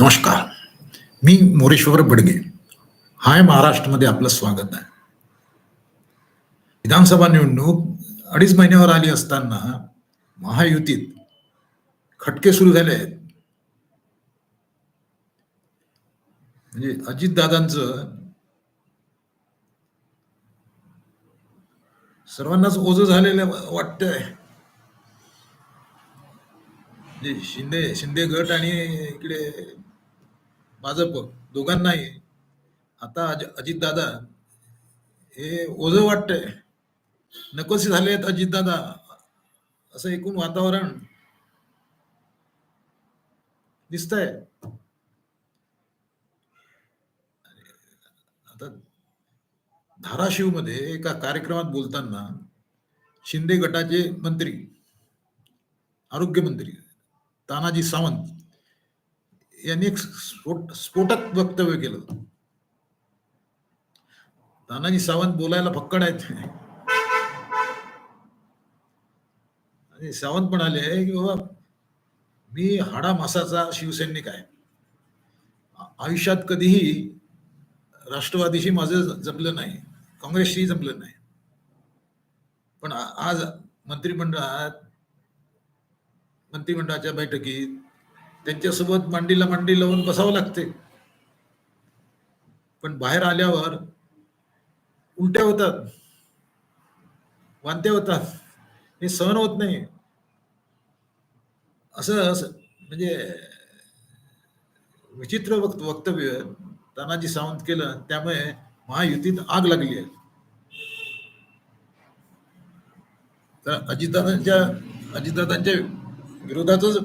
नमस्कार. मी मोरेश्वर बडगे. हाय महाराष्ट्रमध्ये आपलं स्वागत आहे. विधानसभा निवडणूक अडीच महिन्यावर आली असताना महायुतीत खटके सुरू झाले आहेत. म्हणजे अजितदादांचं सर्वांनाच ओझ झालेलं वाटतंय. म्हणजे शिंदे शिंदे गट आणि इकडे भाजप दोघांनाही. आता अज अजितदादा हे ओझ वाटतंय. नकोसे झाले आहेत अजितदादा. असं एकूण वातावरण दिसतंय. आता धाराशिवमध्ये एका कार्यक्रमात बोलताना शिंदे गटाचे मंत्री आरोग्यमंत्री तानाजी सावंत यांनी एक स्फोट स्फोटक वक्तव्य केलं. तानाजी सावंत बोलायला फक्कड आहेत. आणि सावंत म्हणाले की बाबा मी हाडा मासाचा शिवसैनिक आहे. आयुष्यात कधीही राष्ट्रवादीशी माझं जमलं नाही काँग्रेसशी जमलं नाही. पण आज मंत्रिमंडळात मंत्रिमंडळाच्या बैठकीत त्यांच्यासोबत मांडीला मांडी लावून बसावं लागते. पण बाहेर आल्यावर उलट्या होतात. वांत्या होतात. हे सहन होत नाही. असं म्हणजे विचित्र वक्त वक्तव्य तानाजी सावंत केलं त्यामुळे महायुतीत आग लागली आहे. तर अजितदादांच्या अजितदादांच्या विरोधातच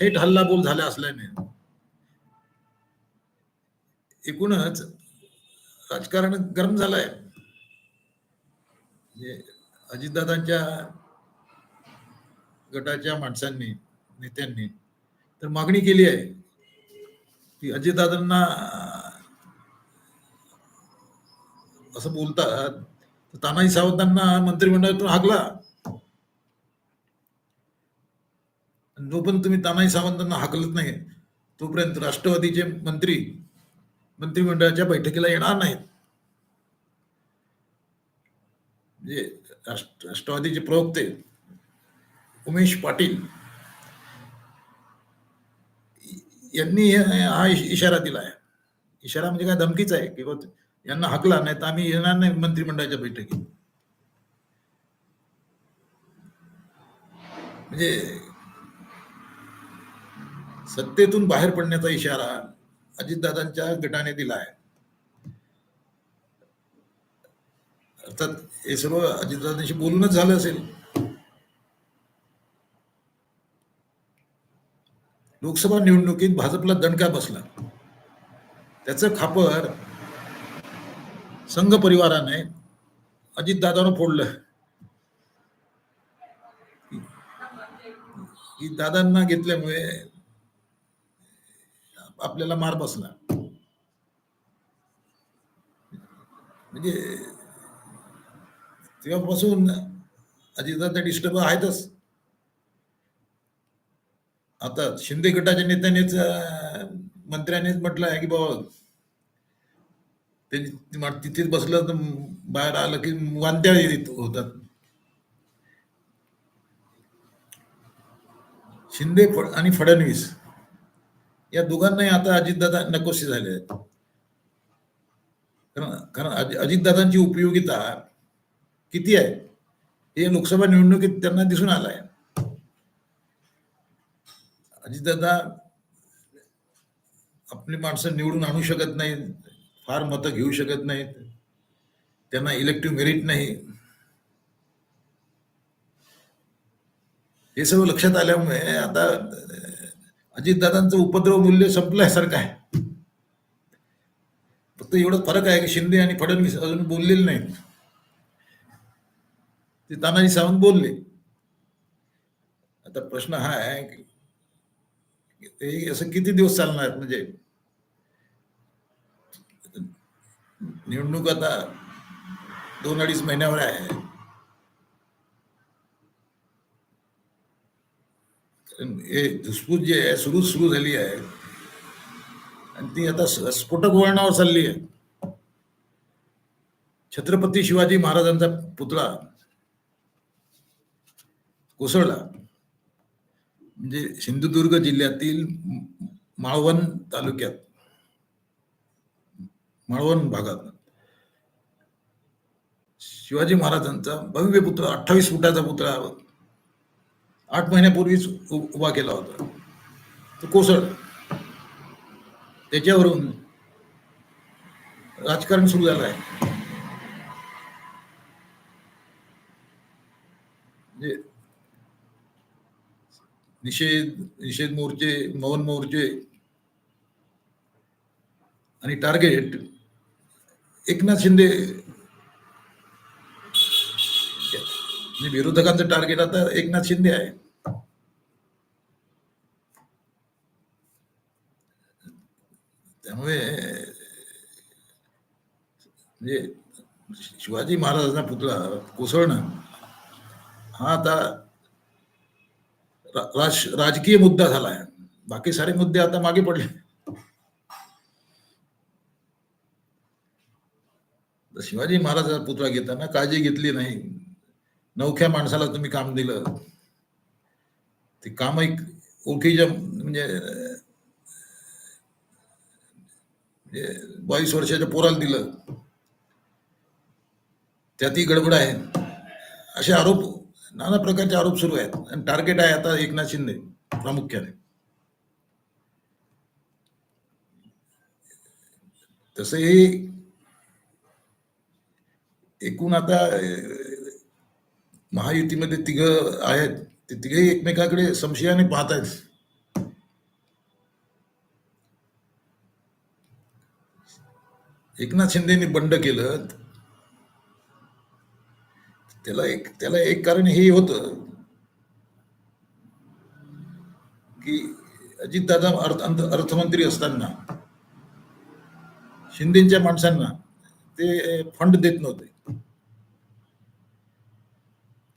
थेट हल्लाबोल झाला असल्याने एकूणच राजकारण गरम झालंय. म्हणजे अजितदादांच्या गटाच्या माणसांनी नेत्यांनी तर मागणी केली आहे की अजितदादांना असं बोलतात तर तानाजी सावंतांना मंत्रिमंडळातून हाकला. जोपर्यंत तुम्ही तानाजी सावंतांना हाकलत नाही तोपर्यंत राष्ट्रवादीचे मंत्री मंत्रिमंडळाच्या बैठकीला येणार नाहीत. म्हणजे राष्ट्रवादीचे प्रवक्ते उमेश पाटील यांनी हा इशारा दिला आहे इशारा म्हणजे काय? धमकीच आहे की यांना हकला नाही तर आम्ही येणार नाही मंत्रिमंडळाच्या बैठकीत. म्हणजे सत्तेतून बाहेर पडण्याचा इशारा अजितदादांच्या गटाने दिला आहे अर्थात हे सर्व अजितदादांशी बोलूनच झालं असेल. लोकसभा निवडणुकीत भाजपला दणका बसला. त्याचं खापर संघ परिवाराने अजितदादानं फोडलं. की दादांना घेतल्यामुळे आपल्याला मार बसला. म्हणजे तेव्हापासून अजितदादा डिस्टर्ब आहेतच. आता शिंदे गटाच्या नेत्यानेच मंत्र्यानेच म्हटलं आहे की बाबा त्यांनी तिथेच बसलं तर बाहेर आलं की वांत्या येत होतात. शिंदे आणि फडणवीस या दोघांनाही आता अजितदादा नकोसे झाले आहेत. कारण कारण अजि- अजितदादांची उपयोगिता किती आहे? हे लोकसभा निवडणुकीत त्यांना दिसून आलं अजितदादा आपली माणसं निवडून आणू शकत नाहीत, फार मतं घेऊ शकत नाहीत. त्यांना इलेक्टिव्ह मेरिट नाही. हे सर्व लक्षात आल्यामुळे आता अजितदादांचं उपद्रव मूल्य संपल्यासारखं आहे. फक्त एवढं फरक आहे की शिंदे आणि फडणवीस अजून बोललेले नाहीत. ते तानाजी सावंत बोलले. आता प्रश्न हा आहे की असं किती दिवस चालणार? म्हणजे निवडणूक आता दोन अडीच महिन्यावर आहे. हे धुसफूस जी आहे सुरू सुरू झाली आहे. आणि ती आता स्फोटक वळणावर चालली आहे. छत्रपती शिवाजी महाराजांचा पुतळा कोसळला. म्हणजे सिंधुदुर्ग जिल्ह्यातील माळवण तालुक्यात माळवण भागात शिवाजी महाराजांचा भव्य पुतळा अठ्ठावीस फुटाचा पुतळा आठ महिन्यापूर्वीच उ- उभा केला होता. तो कोसळ त्याच्यावरून राजकारण सुरू झालं आहे. म्हणजे निषेध निषेध मोर्चे मौन मोर्चे आणि टार्गेट एकनाथ शिंदे म्हणजे विरोधकांचं टार्गेट आता एकनाथ शिंदे आहे. त्यामुळे म्हणजे शिवाजी महाराजांचा पुतळा कोसळणं हा आता राज राजकीय मुद्दा झाला आहे बाकी सारे मुद्दे आता मागे पडले. शिवाजी महाराजांचा पुतळा घेताना काळजी घेतली नाही. नवख्या माणसाला तुम्ही काम दिलं. ते काम एक ओळखीच्या म्हणजे बावीस वर्षाच्या पोराला दिलं. त्यातही गडबड आहे. असे आरोप नाना प्रकारचे आरोप सुरू आहेत. आणि टार्गेट आहे आता एकनाथ शिंदे प्रामुख्याने. तसे एकूण आता महायुतीमध्ये तिघ आहेत. ते तिघही एकमेकाकडे संशयाने पाहत आहेत. एकनाथ शिंदेनी बंड केलं त्याला एक त्याला एक कारण हे होतं की अजितदादा अर्थ अर्थमंत्री असताना शिंदेच्या माणसांना ते फंड देत नव्हते.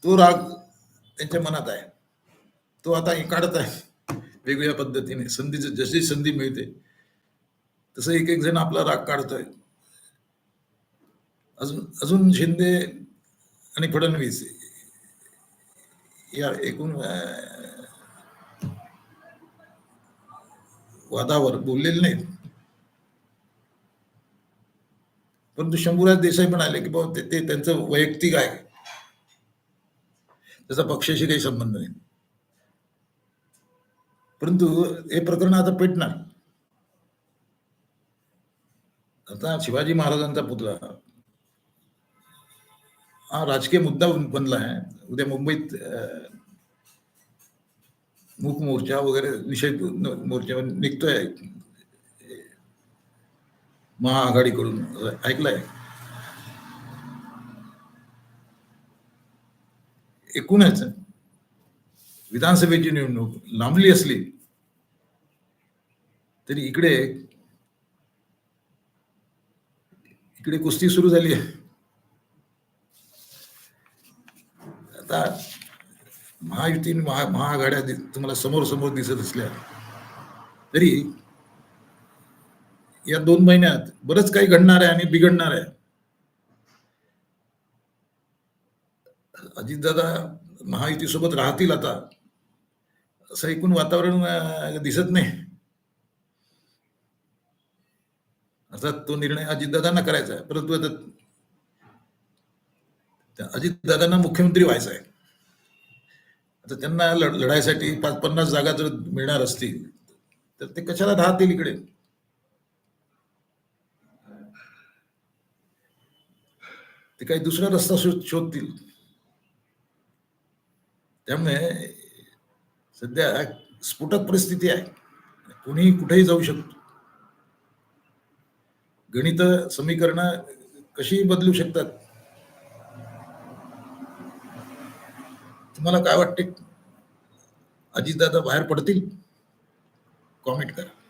तो राग त्यांच्या मनात आहे. तो आता काढत आहे. वेगवेगळ्या पद्धतीने संधीच जशी संधी मिळते तसं एक एक जण आपला राग काढतोय. अजून अजून शिंदे आणि फडणवीस या एकूण वादावर बोललेले नाहीत. परंतु शंभूराज देसाई म्हणाले की बाबा ते ते त्यांचं वैयक्तिक आहे. त्याचा पक्षाशी काही संबंध नाही. परंतु हे प्रकरण आता पेटणार. आता शिवाजी महाराजांचा पुतळा हा राजकीय मुद्दा बनला आहे. उद्या मुंबईत मूक मोर्चा वगैरे विषय मोर्चा निघतोय. महाआघाडीकडून ऐकलंय? एकूणच विधानसभेची निवडणूक लांबली असली तरी इकडे इकडे कुस्ती सुरू झाली आहे. आता महायुती महा महाआघाड्या तुम्हाला समोर समोर दिसत असल्या तरी या दोन महिन्यात बरंच काही घडणार आहे आणि बिघडणार आहे. अजितदादा महायुतीसोबत राहतील आता असं एकूण वातावरण दिसत नाही. अर्थात तो निर्णय अजितदादांना करायचा आहे परंतु आता अजितदादांना मुख्यमंत्री व्हायचं आहे. आता त्यांना लढ- लढायसाठी पाच पन्नास जागा जर मिळणार असतील तर ते कशाला राहतील इकडे? ते काही दुसरा रस्ता शोधतील. त्यामुळे सध्या स्फोटक परिस्थिती आहे. कोणीही कुठेही जाऊ शकतो. गणित समीकरण कशी बदलू शकतात. तुम्हाला काय वाटते? अजितदादा बाहेर पडतील? कॉमेंट करा.